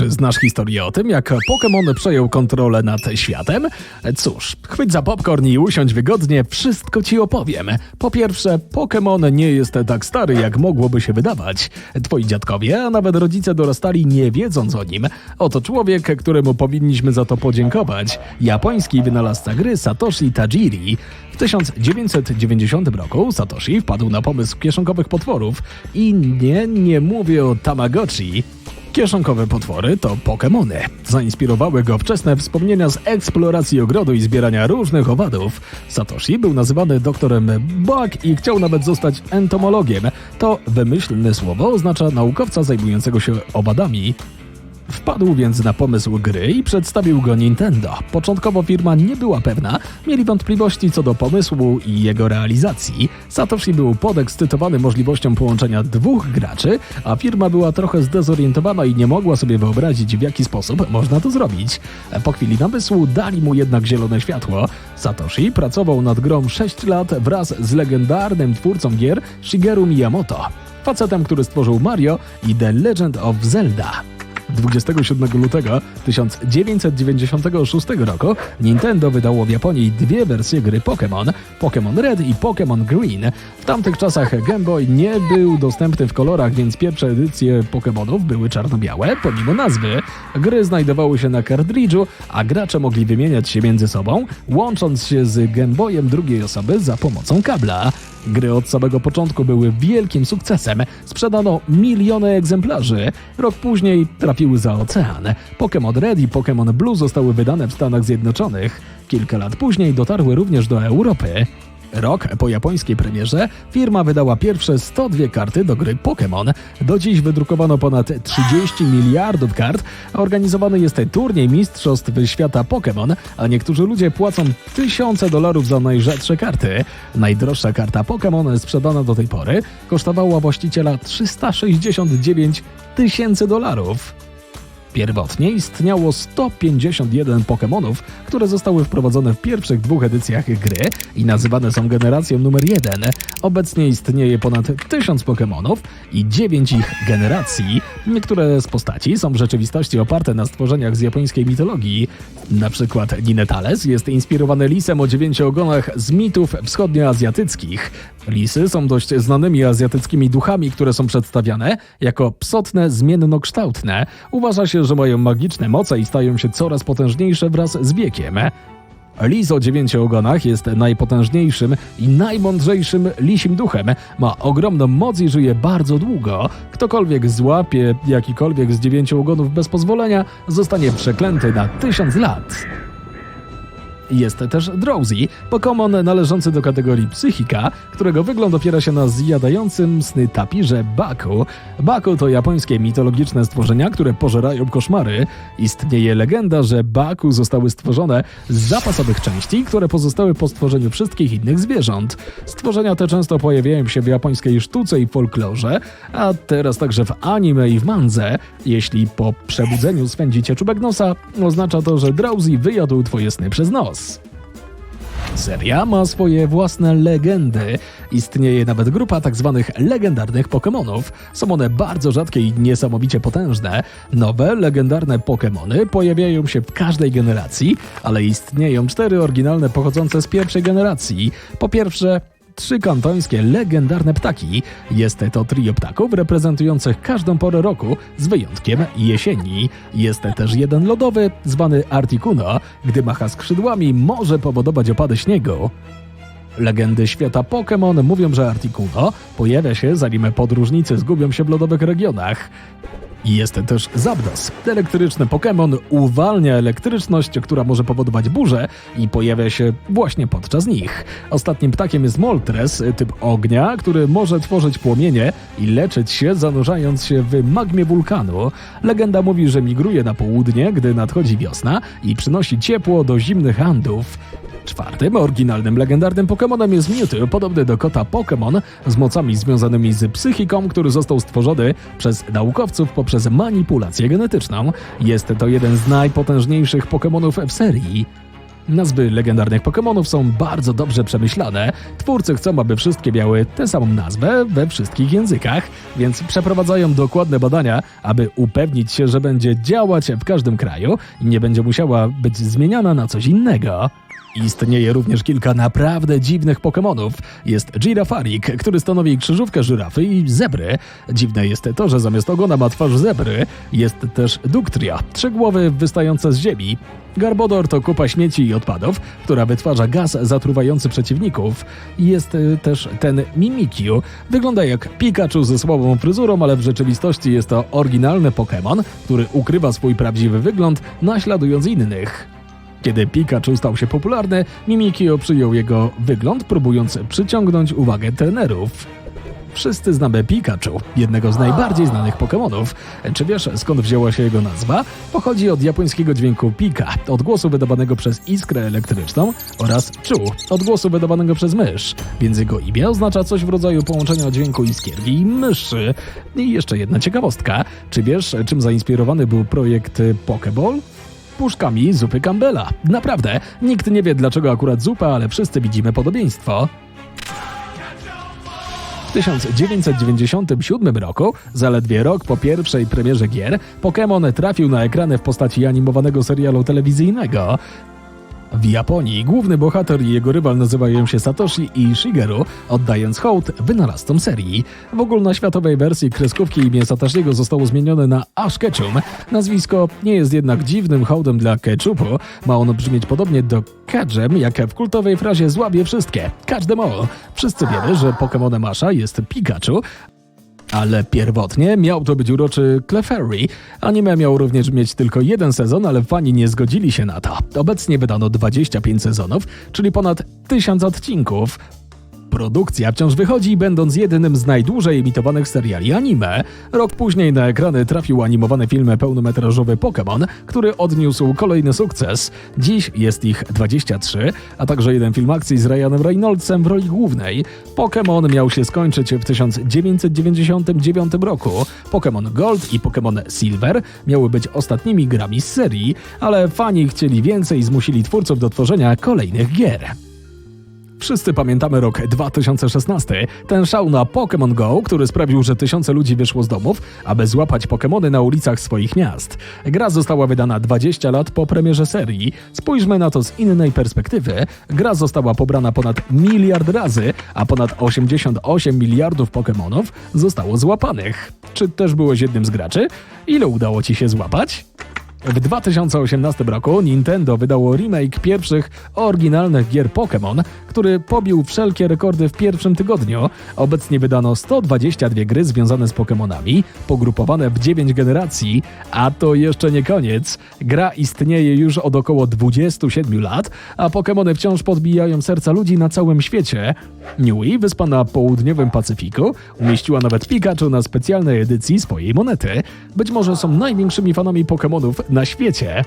Czy znasz historię o tym, jak Pokémon przejął kontrolę nad światem? Cóż, chwyć za popcorn i usiądź wygodnie, wszystko ci opowiem. Po pierwsze, Pokémon nie jest tak stary, jak mogłoby się wydawać. Twoi dziadkowie, a nawet rodzice dorastali nie wiedząc o nim. Oto człowiek, któremu powinniśmy za to podziękować. Japoński wynalazca gry Satoshi Tajiri. W 1990 roku Satoshi wpadł na pomysł kieszonkowych potworów i nie, nie mówię o Tamagotchi. Kieszonkowe potwory to Pokémony. Zainspirowały go wczesne wspomnienia z eksploracji ogrodu i zbierania różnych owadów. Satoshi był nazywany doktorem Bug i chciał nawet zostać entomologiem. To wymyślne słowo oznacza naukowca zajmującego się owadami. Wpadł więc na pomysł gry i przedstawił go Nintendo. Początkowo firma nie była pewna, mieli wątpliwości co do pomysłu i jego realizacji. Satoshi był podekscytowany możliwością połączenia dwóch graczy, a firma była trochę zdezorientowana i nie mogła sobie wyobrazić w jaki sposób można to zrobić. Po chwili namysłu dali mu jednak zielone światło. Satoshi pracował nad grą 6 lat wraz z legendarnym twórcą gier Shigeru Miyamoto. Facetem, który stworzył Mario i The Legend of Zelda. 27 lutego 1996 roku Nintendo wydało w Japonii dwie wersje gry Pokémon, Pokémon Red i Pokémon Green. W tamtych czasach Game Boy nie był dostępny w kolorach, więc pierwsze edycje Pokémonów były czarno-białe, pomimo nazwy. Gry znajdowały się na kartridżu, a gracze mogli wymieniać się między sobą, łącząc się z Game Boyem drugiej osoby za pomocą kabla. Gry od samego początku były wielkim sukcesem. Sprzedano miliony egzemplarzy. Rok później trafiły za ocean. Pokémon Red i Pokémon Blue zostały wydane w Stanach Zjednoczonych. Kilka lat później dotarły również do Europy. Rok po japońskiej premierze firma wydała pierwsze 102 karty do gry Pokémon. Do dziś wydrukowano ponad 30 miliardów kart. Organizowany jest turniej Mistrzostw Świata Pokémon, a niektórzy ludzie płacą tysiące dolarów za najrzadsze karty. Najdroższa karta Pokémon sprzedana do tej pory kosztowała właściciela 369 tysięcy dolarów. Pierwotnie istniało 151 Pokémonów, które zostały wprowadzone w pierwszych dwóch edycjach gry i nazywane są generacją numer 1. Obecnie istnieje ponad 1000 Pokémonów i 9 ich generacji. Niektóre z postaci są w rzeczywistości oparte na stworzeniach z japońskiej mitologii. Na przykład Ninetales jest inspirowany lisem o dziewięciu ogonach z mitów wschodnioazjatyckich. Lisy są dość znanymi azjatyckimi duchami, które są przedstawiane jako psotne, zmiennokształtne. Uważa się, że mają magiczne moce i stają się coraz potężniejsze wraz z wiekiem. Lis o dziewięciu ogonach jest najpotężniejszym i najmądrzejszym lisim duchem. Ma ogromną moc i żyje bardzo długo. Ktokolwiek złapie jakikolwiek z dziewięciu ogonów bez pozwolenia, zostanie przeklęty na tysiąc lat. Jest też Drowsy, Pokémon należący do kategorii psychika, którego wygląd opiera się na zjadającym sny tapirze Baku. Baku to japońskie mitologiczne stworzenia, które pożerają koszmary. Istnieje legenda, że Baku zostały stworzone z zapasowych części, które pozostały po stworzeniu wszystkich innych zwierząt. Stworzenia te często pojawiają się w japońskiej sztuce i folklorze, a teraz także w anime i w mandze. Jeśli po przebudzeniu swędzicie czubek nosa, oznacza to, że Drowsy wyjadł twoje sny przez nos. Seria ma swoje własne legendy. Istnieje nawet grupa tak zwanych legendarnych Pokémonów. Są one bardzo rzadkie i niesamowicie potężne. Nowe, legendarne Pokémony pojawiają się w każdej generacji, ale istnieją cztery oryginalne pochodzące z pierwszej generacji. Po pierwsze, trzy kantońskie legendarne ptaki. Jest to trio ptaków reprezentujących każdą porę roku, z wyjątkiem jesieni. Jest też jeden lodowy, zwany Articuno. Gdy macha skrzydłami, może powodować opady śniegu. Legendy świata Pokémon mówią, że Articuno pojawia się zanim podróżnicy zgubią się w lodowych regionach. Jest też Zapdos. Elektryczny Pokémon uwalnia elektryczność, która może powodować burzę i pojawia się właśnie podczas nich. Ostatnim ptakiem jest Moltres, typ ognia, który może tworzyć płomienie i leczyć się zanurzając się w magmie wulkanu. Legenda mówi, że migruje na południe, gdy nadchodzi wiosna i przynosi ciepło do zimnych Andów. Czwartym, oryginalnym, legendarnym Pokémonem jest Mewtwo, podobny do kota Pokémon, z mocami związanymi z psychiką, który został stworzony przez naukowców poprzez manipulację genetyczną. Jest to jeden z najpotężniejszych Pokémonów w serii. Nazwy legendarnych Pokémonów są bardzo dobrze przemyślane. Twórcy chcą, aby wszystkie miały tę samą nazwę we wszystkich językach, więc przeprowadzają dokładne badania, aby upewnić się, że będzie działać w każdym kraju i nie będzie musiała być zmieniana na coś innego. Istnieje również kilka naprawdę dziwnych Pokémonów. Jest Girafarik, który stanowi krzyżówkę żyrafy i zebry. Dziwne jest to, że zamiast ogona ma twarz zebry. Jest też Duktria, trzygłowy wystający z ziemi. Garbodor to kupa śmieci i odpadów, która wytwarza gaz zatruwający przeciwników. Jest y, też ten Mimikyu. Wygląda jak Pikachu ze słabą fryzurą, ale w rzeczywistości jest to oryginalny Pokémon, który ukrywa swój prawdziwy wygląd, naśladując innych. Kiedy Pikachu stał się popularny, Mimikyu przyjął jego wygląd, próbując przyciągnąć uwagę trenerów. Wszyscy znamy Pikachu, jednego z najbardziej znanych Pokémonów. Czy wiesz, skąd wzięła się jego nazwa? Pochodzi od japońskiego dźwięku Pika, odgłosu wydawanego przez iskrę elektryczną oraz Chu, odgłosu wydawanego przez mysz. Więc jego imię oznacza coś w rodzaju połączenia dźwięku iskierki i myszy. I jeszcze jedna ciekawostka. Czy wiesz, czym zainspirowany był projekt Pokéball? Puszkami zupy Campbella. Naprawdę, nikt nie wie dlaczego akurat zupa, ale wszyscy widzimy podobieństwo. W 1997 roku, zaledwie rok po pierwszej premierze gier, Pokémon trafił na ekrany w postaci animowanego serialu telewizyjnego. W Japonii główny bohater i jego rywal nazywają się Satoshi i Shigeru, oddając hołd wynalazcom serii. W ogólnoświatowej wersji kreskówki imię Satoshiego zostało zmienione na Ash Ketchum. Nazwisko nie jest jednak dziwnym hołdem dla ketchupu. Ma ono brzmieć podobnie do Kedżem, jak w kultowej frazie złabie wszystkie. Każdemu. Wszyscy wiemy, że Pokémonem Asha jest Pikachu, ale pierwotnie miał to być uroczy Clefairy. Anime miał również mieć tylko jeden sezon, ale fani nie zgodzili się na to. Obecnie wydano 25 sezonów, czyli ponad 1000 odcinków. Produkcja wciąż wychodzi, będąc jednym z najdłużej emitowanych seriali anime. Rok później na ekrany trafił animowany film pełnometrażowy Pokémon, który odniósł kolejny sukces. Dziś jest ich 23, a także jeden film akcji z Ryanem Reynoldsem w roli głównej. Pokémon miał się skończyć w 1999 roku. Pokémon Gold i Pokémon Silver miały być ostatnimi grami z serii, ale fani chcieli więcej i zmusili twórców do tworzenia kolejnych gier. Wszyscy pamiętamy rok 2016, ten szał na Pokémon Go, który sprawił, że tysiące ludzi wyszło z domów, aby złapać Pokémony na ulicach swoich miast. Gra została wydana 20 lat po premierze serii. Spójrzmy na to z innej perspektywy. Gra została pobrana ponad miliard razy, a ponad 88 miliardów Pokémonów zostało złapanych. Czy też byłeś jednym z graczy? Ile udało ci się złapać? W 2018 roku Nintendo wydało remake pierwszych oryginalnych gier Pokémon, który pobił wszelkie rekordy w pierwszym tygodniu. Obecnie wydano 122 gry związane z Pokémonami, pogrupowane w 9 generacji, a to jeszcze nie koniec. Gra istnieje już od około 27 lat, a Pokémony wciąż podbijają serca ludzi na całym świecie. Niue, wyspa na południowym Pacyfiku, umieściła nawet Pikachu na specjalnej edycji swojej monety. Być może są największymi fanami Pokémonów na świecie.